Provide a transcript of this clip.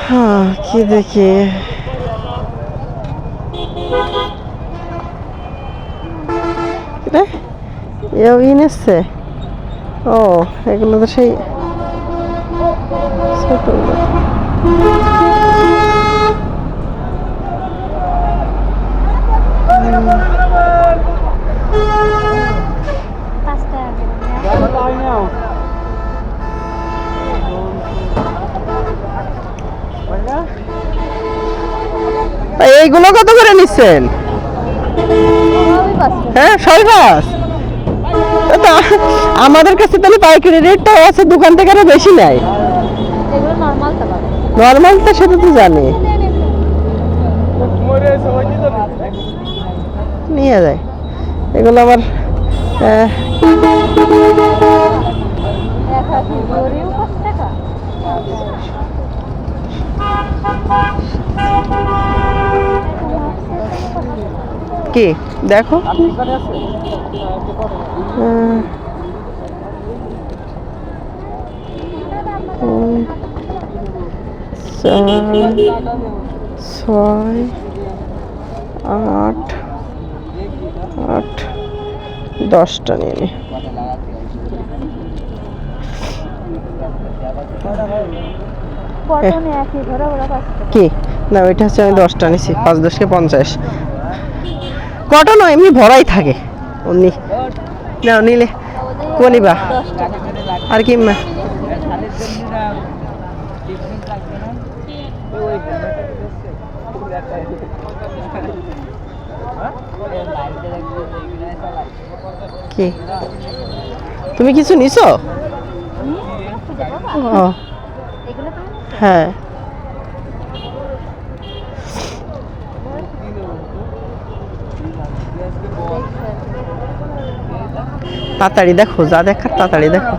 হ্যাঁ কি দেখি রে এও ইনেছে ও এগুলো তো সেই ছোটগুলো পাঁচ টাকা করে নেওয়া। তা এইগুলো কত করে নিচ্ছেন? সবই। হ্যাঁ পাঁচ আমাদের কাছে তাহলে পাইকারি রেটটাও আছে, দোকান থেকে আরও বেশি নর্মাল তো সেটা তো জানি। নিয়ে যায়। এগুলো আবার কি? দেখো। ছয় আট আট দশটা নিয়ে নি। কি? না ওইটা হচ্ছে আমি দশটা নিছি পাঁচ দশকে পঞ্চাশ। কটনও এমনি ভরাই থাকে। অমনি। না নিলে। কোনিবা আর কি কি? তুমি কিছু নিছো? হ্যাঁ। তাড়াতাড়ি দেখো যা দেখার তাড়াতাড়ি দেখো।